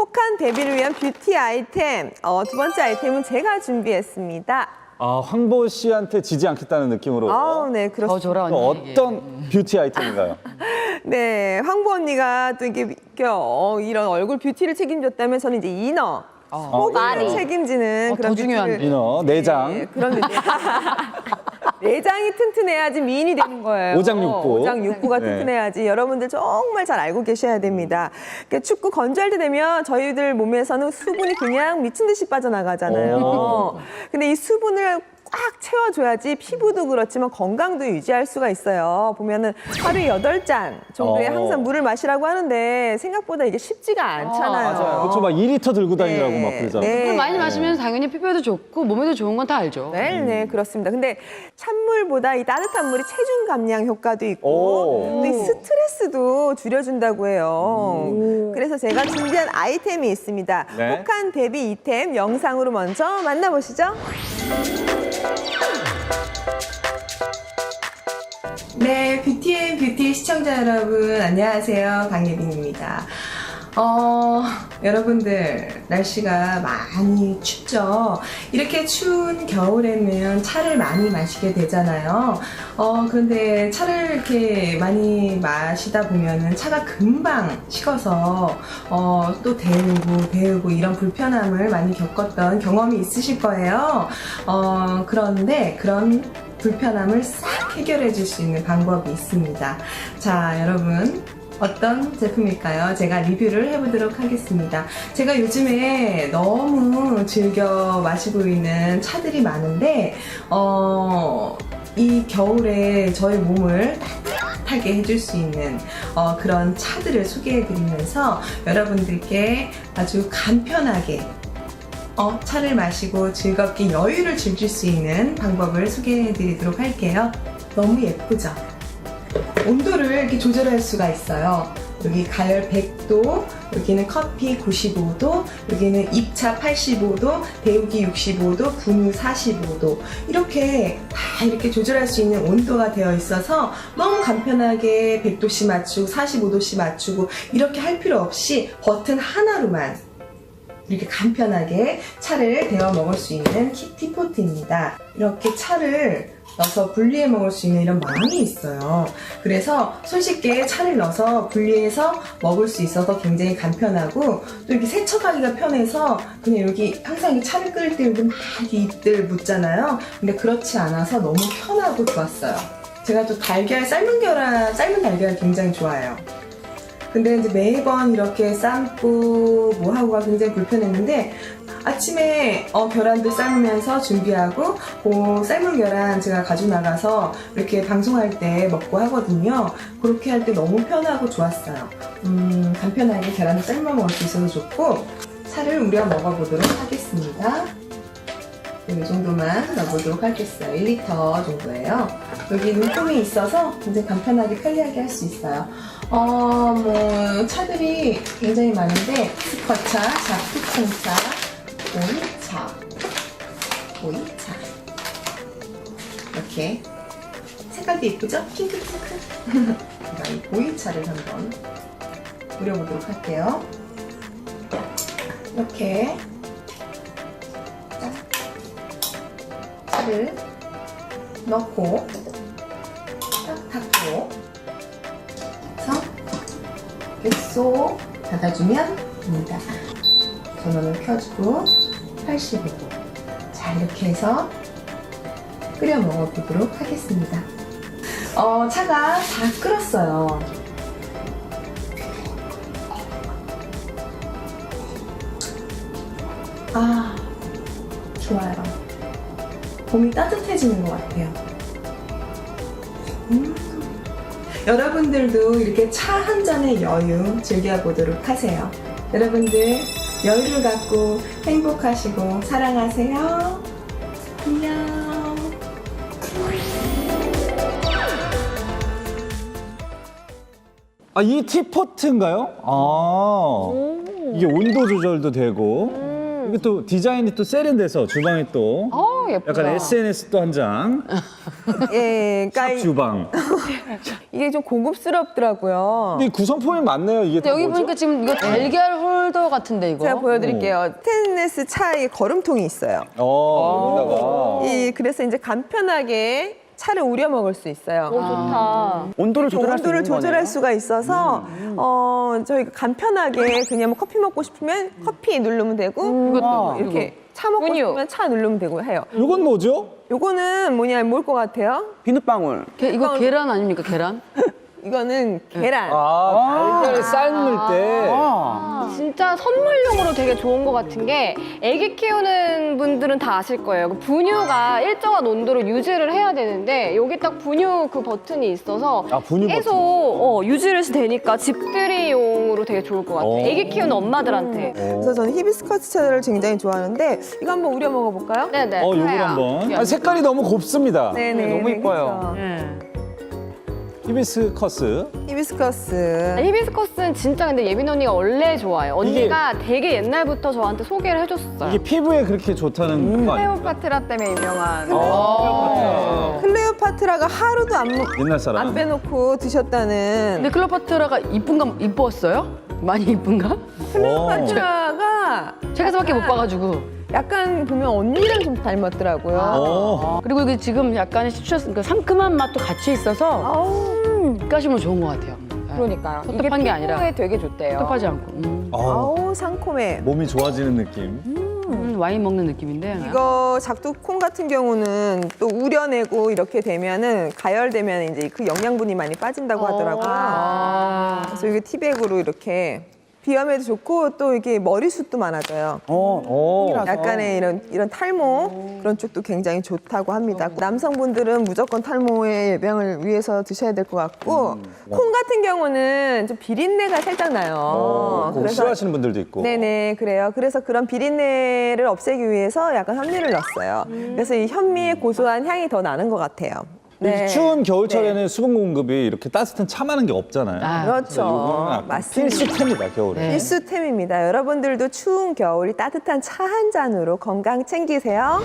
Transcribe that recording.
혹한 데뷔를 위한 뷰티 아이템. 어, 두 번째 아이템은 제가 준비했습니다. 아, 황보 씨한테 지지 않겠다는 느낌으로 아, 네, 더 그렇습니다. 줘라 언니. 어떤 뷰티 아이템인가요? 네, 황보 언니가 또 이게 이렇게, 어, 이런 얼굴 뷰티를 책임졌다면 저는 이제 이너. 호흡을 이너. 책임지는 어, 그런 더 중요한 뷰티를 이너, 내장. 네, 그런 데 내장이 튼튼해야지 미인이 되는 거예요. 오장육부. 오장육부가 네. 튼튼해야지 여러분들 정말 잘 알고 계셔야 됩니다. 그러니까 축구 건조할 때 되면 저희들 몸에서는 수분이 그냥 미친 듯이 빠져나가잖아요. 오. 근데 이 수분을 꽉 채워줘야지 피부도 그렇지만 건강도 유지할 수가 있어요. 보면은 하루에 여덟 잔 정도의 어. 항상 물을 마시라고 하는데 생각보다 이게 쉽지가 않잖아요. 맞아요. 그렇죠. 막 2리터 들고 다니라고 네, 막 그러잖아요. 네. 물 많이 마시면 당연히 피부에도 좋고 몸에도 좋은 건 다 알죠. 네, 네, 그렇습니다. 근데 찬물보다 이 따뜻한 물이 체중 감량 효과도 있고 오. 또이 스트레스도 줄여준다고 해요. 그래서 제가 준비한 아이템이 있습니다. 네. 혹한 데뷔 이템 영상으로 먼저 만나보시죠. 네, 뷰티앤 뷰티 시청자 여러분, 안녕하세요. 강예빈입니다. 어, 여러분들, 날씨가 많이 춥죠? 이렇게 추운 겨울에는 차를 많이 마시게 되잖아요. 어, 그런데 차를 이렇게 많이 마시다 보면은 차가 금방 식어서, 어, 또 데우고, 데우고 이런 불편함을 많이 겪었던 경험이 있으실 거예요. 어, 그런데 그런 불편함을 싹 해결해 줄 수 있는 방법이 있습니다. 자, 여러분. 어떤 제품일까요? 제가 리뷰를 해보도록 하겠습니다. 제가 요즘에 너무 즐겨 마시고 있는 차들이 많은데, 어, 이 겨울에 저희 몸을 따뜻하게 해줄 수 있는 어, 그런 차들을 소개해 드리면서 여러분들께 아주 간편하게 어, 차를 마시고 즐겁게 여유를 즐길 수 있는 방법을 소개해 드리도록 할게요. 너무 예쁘죠? 온도를 이렇게 조절할 수가 있어요. 여기 가열 100도, 여기는 커피 95도, 여기는 입차 85도, 데우기 65도, 분유 45도. 이렇게 다 이렇게 조절할 수 있는 온도가 되어 있어서 너무 간편하게 100도씨 맞추고 45도씨 맞추고 이렇게 할 필요 없이 버튼 하나로만 이렇게 간편하게 차를 데워 먹을 수 있는 키티포트입니다. 이렇게 차를 넣어서 분리해 먹을 수 있는 이런 망이 있어요. 그래서 손쉽게 차를 넣어서 분리해서 먹을 수 있어서 굉장히 간편하고 또 이렇게 세척하기가 편해서 그냥 여기 항상 이 차를 끓일 때 여기 막 잎들 묻잖아요. 근데 그렇지 않아서 너무 편하고 좋았어요. 제가 또 달걀 삶은 계란, 삶은 달걀 굉장히 좋아해요. 근데 이제 매번 이렇게 삶고 뭐 하고가 굉장히 불편했는데 아침에 어, 계란도 삶으면서 준비하고 그 삶은 계란 제가 가지고 나가서 이렇게 방송할 때 먹고 하거든요. 그렇게 할 때 너무 편하고 좋았어요. 음, 간편하게 계란을 삶아 먹을 수 있어서 좋고 차를 우려 먹어보도록 하겠습니다. 이 정도만 넣어보도록 하겠어요. 1리터 정도예요. 여기 눈금이 있어서 굉장히 간편하게 편리하게 할 수 있어요. 어, 뭐, 차들이 굉장히 많은데, 스커차, 자쿠콩차, 오이차, 오이차. 이렇게. 색깔도 예쁘죠? 핑크핑크. 이 오이차를 한번 우려보도록 할게요. 이렇게. 짠. 차를 넣고, 딱 닫고, 해서 이렇게 쏙 닫아주면 됩니다. 전원을 켜주고 85도. 자, 이렇게 해서 끓여 먹어보도록 하겠습니다. 어, 차가 다 끓었어요. 아, 좋아요. 몸이 따뜻해지는 것 같아요. 음. 여러분들도 이렇게 차 한 잔의 여유 즐겨보도록 하세요. 여러분들 여유를 갖고 행복하시고 사랑하세요. 안녕. 아, 이 티포트인가요? 아. 이게 온도 조절도 되고. 이게 또 디자인이 또 세련돼서 주방에 또. 예쁘다. 약간 SNS도 한 장. 예, 그러니까 이- 주방. 이게 좀 고급스럽더라고요. 근데 구성품이 많네요. 이게 다 여기 뭐죠? 보니까 지금 이거 달걀 홀더 같은데 이거. 제가 보여드릴게요. 스테인레스 차에 거름통이 있어요. 어, 이 그래서 이제 간편하게 차를 우려 먹을 수 있어요. 좋다. 온도를 조절할 수 온도를 있는 조절할 거네요. 수가 있어서 어 저희가 간편하게 그냥 뭐 커피 먹고 싶으면 커피 누르면 되고 이것도 이렇게 차 먹고 분유. 싶으면 차 누르면 되고 해요. 이건 뭐죠? 요거는 뭐냐 뭘것 같아요? 비눗방울. 게- 이거 계란 아닙니까 계란? 이거는 계란. 아, 달걀 삶을 때. 아. 진짜 선물용으로 되게 좋은 것 같은 게 애기 키우는 분들은 다 아실 거예요. 그 분유가 일정한 온도로 유지를 해야 되는데 여기 딱 분유 그 버튼이 있어서 아, 분유 계속 어, 유지를 되니까 집들이용으로 되게 좋을 것 같아요. 어. 애기 키우는 엄마들한테. 그래서 저는 히비스커스 차를 굉장히 좋아하는데 이거 한번 우려 먹어볼까요? 네네. 어, 요걸. 한번. 아, 색깔이 너무 곱습니다. 네네. 너무 이뻐요. 그렇죠. 히비스커스. 히비스커스. 히비스커스는 진짜 근데 예빈 언니가 원래 좋아요. 언니가 되게 옛날부터 저한테 소개를 해줬어요. 이게 피부에 그렇게 좋다는 거 아니에요? 클레오파트라 때문에 유명한. 어. 클레오파트라가 하루도 안, 먹- 옛날 사람. 안 빼놓고 드셨다는 근데 클레오파트라가 이쁜가 이뻤어요? 많이 이쁜가? 클레오파트라가 책에서밖에 못 봐가지고. 약간 보면 언니랑 좀 닮았더라고요. 어. 그리고 이게 지금 약간의 시트러스, 그러니까 상큼한 맛도 같이 있어서 입가심은 좋은 것 같아요. 네. 그러니까요. 텁텁한 게 아니라 피부에 되게 좋대요. 텁하지 않고 음. 어. 아우 상콤해. 몸이 좋아지는 느낌. 음, 와인 먹는 느낌인데. 이거 작두콩 같은 경우는 또 우려내고 이렇게 되면은 가열되면 이제 그 영양분이 많이 빠진다고 하더라고요. 아. 그래서 이게 티백으로 이렇게 비염에도 좋고 또 이게 머리숱도 많아져요. 어. 오. 약간의 이런 이런 탈모 그런 쪽도 굉장히 좋다고 합니다. 남성분들은 무조건 탈모의 예방을 위해서 드셔야 될 것 같고 콩 같은 경우는 좀 비린내가 살짝 나요. 어, 그거 싫어하시는 분들도 있고. 네네 그래요. 그래서 그런 비린내를 없애기 위해서 약간 현미를 넣었어요. 그래서 이 현미의 고소한 향이 더 나는 것 같아요. 이 추운 겨울철에는 수분 공급이 이렇게 따뜻한 차 많은 게 없잖아요. 아, 그렇죠. 맞습니다. 필수템이다 겨울에. 네. 필수템입니다. 여러분들도 추운 겨울이 따뜻한 차 한 잔으로 건강 챙기세요.